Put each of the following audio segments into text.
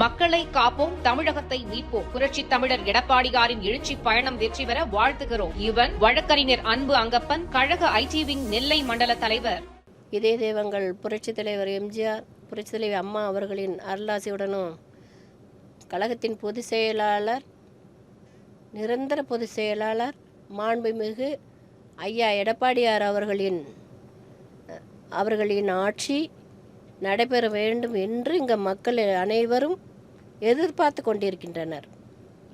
மக்களை காப்போம் தமிழகத்தை மீட்போம். புரட்சி தமிழர் எடப்பாடியாரின் எழுச்சி பயணம் வெற்றி பெற வாழ்த்துகிறோம். இவன் வழக்கறிஞர் அன்பு அங்கப்பன் கழக ஐடி விங் நெல்லை மண்டல தலைவர். இதே தெய்வங்கள் புரட்சி தலைவர் எம்ஜிஆர் புரட்சி தலைவி அம்மா அவர்களின் அருளாசியுடனும் கழகத்தின் பொதுச் செயலாளர் நிரந்தர பொதுச் செயலாளர் மாண்புமிகு ஐயா எடப்பாடியார் அவர்களின் அவர்களின் ஆட்சி நடைபெற வேண்டும் என்று இங்கே மக்கள் அனைவரும் எதிர்பார்த்து கொண்டிருக்கின்றனர்.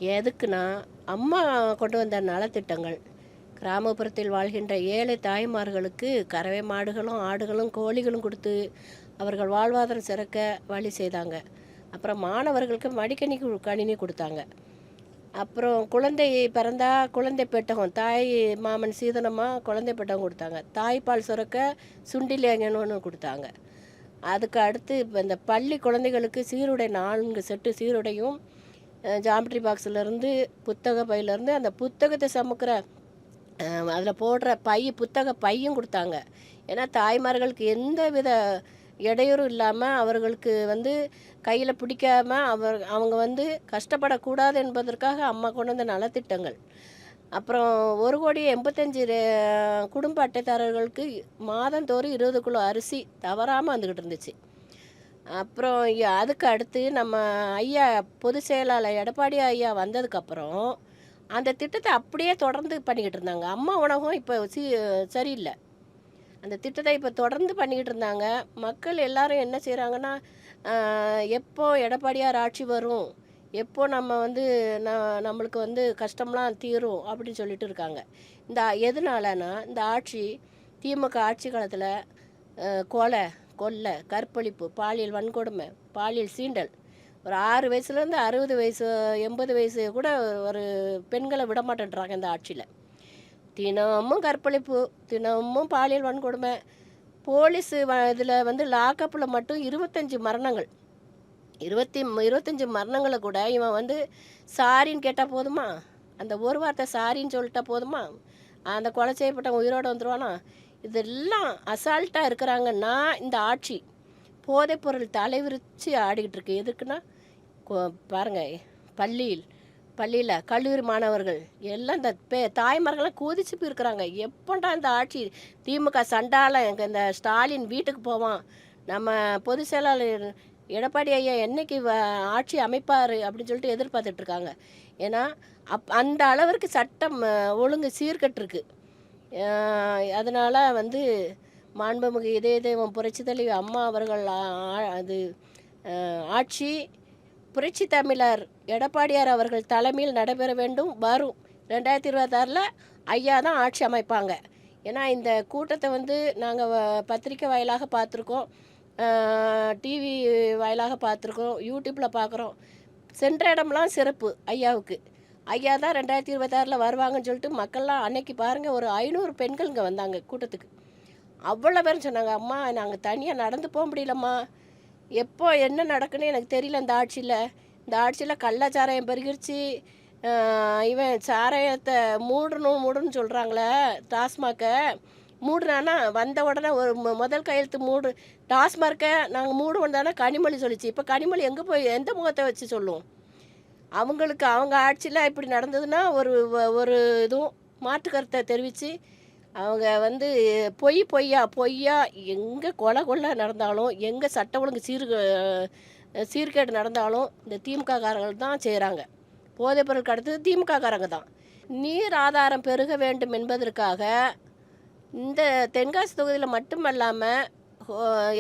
எதுக்குன்னா அம்மா கொண்டு வந்த நலத்திட்டங்கள். கிராமப்புறத்தில் வாழ்கின்ற ஏழை தாய்மார்களுக்கு கறவை மாடுகளும் ஆடுகளும் கோழிகளும் கொடுத்து அவர்கள் வாழ்வாதாரம் சிறக்க வழி செய்தாங்க. அப்புறம் மாணவர்களுக்கு மடிக்கணி கணினி கொடுத்தாங்க. அப்புறம் குழந்தை பிறந்தா குழந்தை பெட்டகம் தாய் மாமன் சீதனமாக குழந்தை பெட்டகம் கொடுத்தாங்க. தாய்ப்பால் சுரக்க சுண்டிலேங்கன்னு ஒன்று கொடுத்தாங்க. அதுக்கு அடுத்து இப்போ இந்த பள்ளி குழந்தைகளுக்கு சீருடை நான்கு செட்டு சீருடையும் ஜாமெட்ரி பாக்ஸ்லேருந்து புத்தக பையிலேருந்து அந்த புத்தகத்தை சமுக்கிற அதில் போடுற பை புத்தக பையும் கொடுத்தாங்க. ஏன்னா தாய்மார்களுக்கு எந்த வித இடையூறும் இல்லாமல் அவர்களுக்கு வந்து கையில் பிடிக்காமல் அவர் அவங்க வந்து கஷ்டப்படக்கூடாது என்பதற்காக அம்மா கொண்டு வந்த நலத்திட்டங்கள். அப்புறம் ஒரு கோடி எண்பத்தஞ்சு குடும்ப அட்டைதாரர்களுக்கு மாதந்தோறும் இருபது கிலோ அரிசி தவறாமல் வந்துக்கிட்டு இருந்துச்சு. அப்புறம் அதுக்கு அடுத்து நம்ம ஐயா பொதுச் செயலாளர் எடப்பாடி ஐயா வந்ததுக்கப்புறம் அந்த திட்டத்தை அப்படியே தொடர்ந்து பண்ணிக்கிட்டு இருந்தாங்க. அம்மா உணவகம் இப்போ சி சரியில்லை. அந்த திட்டத்தை இப்போ தொடர்ந்து பண்ணிக்கிட்டு இருந்தாங்க. மக்கள் எல்லாரும் என்ன செய்கிறாங்கன்னா எப்போ எடப்பாடியார் ஆட்சி வரும் எப்போ நம்ம வந்து ந- நம்மளுக்கு வந்து கஷ்டம்லாம் தீரும் அப்படின்னு சொல்லிட்டு இருக்காங்க. இந்த எதனாலனா இந்த ஆட்சி திமுக ஆட்சி காலத்தில் கொலை கொள்ளை கற்பழிப்பு பாலியல் வன்கொடுமை பாலியல் சீண்டல் ஒரு ஆறு வயசுலேருந்து அறுபது வயசு எண்பது வயசு கூட ஒரு பெண்களை விட மாட்டேன்றாங்க இந்த ஆட்சியில். தினமும் கற்பழிப்பு தினமும் பாலியல் வன்கொடுமை போலீஸு வ இதில் வந்து லாக்கப்பில் மட்டும் இருபத்தஞ்சி மரணங்கள். இருபத்தி இருபத்தஞ்சி மரணங்களை கூட இவன் வந்து சாரின்னு கேட்டால் போதுமா? அந்த ஒரு வார்த்தை சாரின்னு சொல்லிட்டா போதுமா? அந்த கொலை செய்யப்பட்டவன் உயிரோடு வந்துடுவானா இதெல்லாம் அசால்ட்டாக இருக்கிறாங்கன்னா இந்த ஆட்சி. போதைப்பொருள் தலைவிரிச்சு ஆடிக்கிட்டு இருக்கு. எதுக்குன்னா கொ- பாருங்க பள்ளியில் பள்ளியில் கல்லூரி மாணவர்கள் எல்லாம் இந்த பே தாய்மார்கள்லாம் கொதிச்சு போயிருக்கிறாங்க. எப்போண்டா இந்த ஆட்சி? திமுக சண்டால எங்கள் இந்த ஸ்டாலின் வீட்டுக்கு போவான். நம்ம பொதுச் செயலாளர் எடப்பாடி ஐயா என்னைக்கு வ- ஆட்சி அமைப்பார் அப்படின்னு சொல்லிட்டு எதிர்பார்த்துட்டு இருக்காங்க ஏன்னா அப் அந்த அளவிற்கு சட்டம் ஒழுங்கு சீர்கட்டிருக்கு. அதனால் வந்து மாண்புமிகு இதே தெய்வம் புரட்சி தலைவி அம்மா அவர்கள் அது ஆட்சி புரட்சி தமிழர் எடப்பாடியார் அவர்கள் தலைமையில் நடைபெற வேண்டும். வரும் ரெண்டாயிரத்தி இருபத்தாறில் ஐயா தான் ஆட்சி அமைப்பாங்க. ஏன்னா இந்த கூட்டத்தை வந்து நாங்கள் பத்திரிக்கை வாயிலாக பார்த்துருக்கோம். டிவி வாயிலாக பார்த்துருக்கோம் யூடியூப்பில் பார்க்குறோம். சென்ற இடம்லாம் சிறப்பு ஐயாவுக்கு. ஐயா தான் ரெண்டாயிரத்தி இருபத்தாறில் வருவாங்கன்னு சொல்லிட்டு மக்கள்லாம் அன்னைக்கு பாருங்கள் ஒரு ஐநூறு பெண்கள் இங்கே வந்தாங்க கூட்டத்துக்கு. அவ்வளோ பேர் சொன்னாங்க அம்மா நாங்கள் தனியாக நடந்து போக முடியலம்மா. எப்போ என்ன நடக்குன்னு எனக்கு தெரியல இந்த ஆட்சியில். இந்த ஆட்சியில் கள்ளச்சாராயம் பெருகிருச்சு. இவன் சாராயத்தை மூடணும் மூடணும்னு சொல்கிறாங்களே டாஸ்மாக்கை மூடுனானா வந்த உடனே ஒரு முதல் கையெழுத்து மூடு. டாஸ்மார்க்கை நாங்கள் மூடுவோம் தானே கனிமொழி சொல்லிச்சு. இப்போ கனிமொழி எங்கே போய் எந்த முகத்தை வச்சு சொல்லுவோம் அவங்களுக்கு அவங்க ஆட்சியில் இப்படி நடந்ததுன்னா ஒரு ஒரு இதுவும் மாற்று கருத்தை தெரிவித்து அவங்க வந்து பொய் பொய்யா பொய்யா எங்கே கொலை கொள்ளை நடந்தாலும் எங்கே சட்ட ஒழுங்கு சீர் சீர்கேடு நடந்தாலும் இந்த திமுககாரர்கள் தான் செய்கிறாங்க போதைப் பொருளுக்கு அடுத்தது திமுக காரங்க தான். நீர் ஆதாரம் பெருக வேண்டும் என்பதற்காக இந்த தென்காசி தொகுதியில் மட்டுமல்லாமல்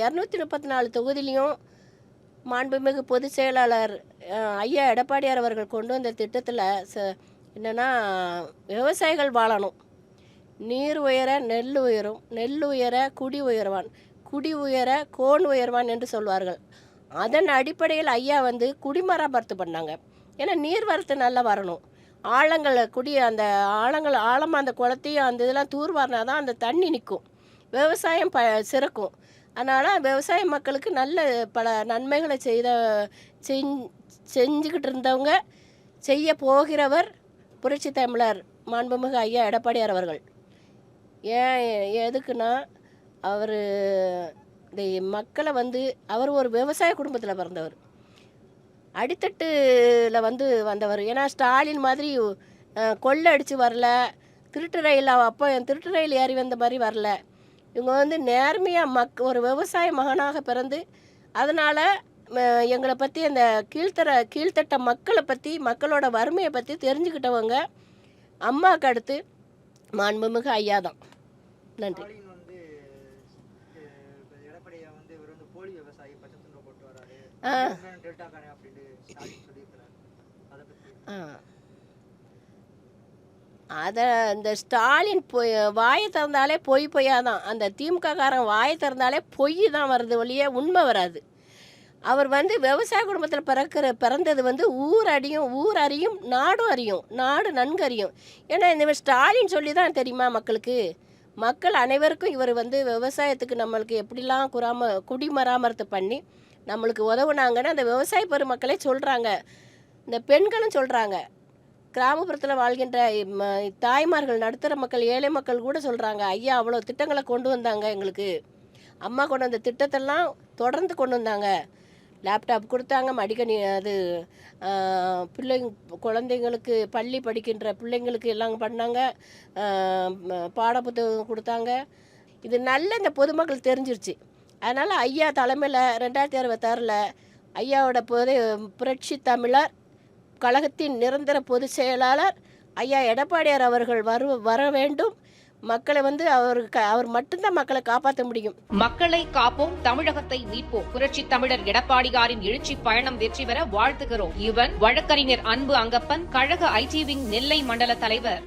இரநூத்தி முப்பத்தி நாலு தொகுதியிலையும் மாண்புமிகு பொதுச் செயலாளர் ஐயா எடப்பாடியார் அவர்கள் கொண்டு வந்த திட்டத்தில் ச என்னென்னா விவசாயிகள் வாழணும். நீர் உயர நெல் உயரும் நெல் உயர குடி உயர்வான் குடி உயர கோன் உயர்வான் என்று சொல்வார்கள். அதன் அடிப்படையில் ஐயா வந்து குடிமராமத்து பண்ணாங்க. ஏன்னா நீர் வரத்து நல்லா வரணும். ஆழங்களை குடி அந்த ஆழங்கள் ஆழமாக அந்த குளத்தையும் அந்த இதெல்லாம் தூர்வாரினா தான் அந்த தண்ணி நிற்கும் விவசாயம் ப சிறக்கும். அதனால் விவசாய மக்களுக்கு நல்ல பல நன்மைகளை செய்த செஞ் செஞ்சுக்கிட்டு இருந்தவங்க செய்ய போகிறவர் புரட்சி தமிழர் மாண்புமிகு ஐயா எடப்பாடியார் அவர்கள். ஏன் எதுக்குன்னா அவர் இந்த மக்களை வந்து அவர் ஒரு விவசாய குடும்பத்தில் பிறந்தவர். அடித்தட்டுல வந்து வந்தவர். ஏன்னா ஸ்டாலின் மாதிரி கொள்ளை அடித்து வரல. திருட்டு ரயில் அப்போ திருட்டு ரயில் ஏறி வந்த மாதிரி வரல. இவங்க வந்து நேர்மையாக மக் ஒரு விவசாய மகனாக பிறந்து அதனால் எங்களை பற்றி அந்த கீழ்த்தர கீழ்த்தட்ட மக்களை பற்றி மக்களோட வறுமையை பற்றி தெரிஞ்சுக்கிட்டவங்க அம்மாவுக்கு அடுத்து மாண்புமிகு ஐயா தான். நன்றி. ஆ. அதை அந்த ஆ. அதை இந்த ஸ்டாலின் பொய் வாயை திறந்தாலே பொய் பொய்யா தான் அந்த திமுககாரன் வாயை திறந்தாலே பொய் தான் வருது வழியே உண்மை வராது. அவர் வந்து விவசாய குடும்பத்தில் பிறக்கிற பிறந்தது வந்து ஊர் அறியும் ஊர் அறியும் நாடும் அறியும் நாடு நன்கு அறியும். ஏன்னா இந்த ஸ்டாலின் சொல்லி தான் தெரியுமா மக்களுக்கு? மக்கள் அனைவருக்கும் இவர் வந்து விவசாயத்துக்கு நம்மளுக்கு எப்படிலாம் குறாம குடிமராமரத்தை பண்ணி நம்மளுக்கு உதவுனாங்கன்னு அந்த விவசாய பெருமக்களே சொல்கிறாங்க இந்த பெண்களும் சொல்கிறாங்க கிராமப்புறத்தில் வாழ்கின்ற தாய்மார்கள் நடுத்தர மக்கள் ஏழை மக்கள் கூட சொல்கிறாங்க ஐயா அவ்வளோ திட்டங்களை கொண்டு வந்தாங்க எங்களுக்கு. அம்மா கொண்டு வந்த திட்டத்தெல்லாம் தொடர்ந்து கொண்டு வந்தாங்க. லேப்டாப் கொடுத்தாங்க மடிக்கணி அது பிள்ளைங்க குழந்தைங்களுக்கு பள்ளி படிக்கின்ற பிள்ளைங்களுக்கு எல்லாம் பண்ணாங்க. பாட புத்தகம் பாடப்புத்தகம் கொடுத்தாங்க. இது நல்ல இந்த பொதுமக்கள் தெரிஞ்சிருச்சு. அதனால் ஐயா தலைமையில் ரெண்டாயிரத்தி அறுபத்தாறில் ஐயாவோட பொது புரட்சி தமிழர் கழகத்தின் நிரந்தர பொதுச் செயலாளர் ஐயா எடப்பாடியார் அவர்கள் வரு வர வேண்டும். மக்களை வந்து அவர் அவர் மட்டும்தான் மக்களை காப்பாற்ற முடியும். மக்களை காப்போம் தமிழகத்தை மீட்போம். புரட்சி தமிழர் எடப்பாடியாரின் எழுச்சி பயணம் வெற்றி பெற வாழ்த்துகிறோம். இவன் வழக்கறிஞர் அன்பு அங்கப்பன் கழக ஐடி விங் நெல்லை மண்டல தலைவர்.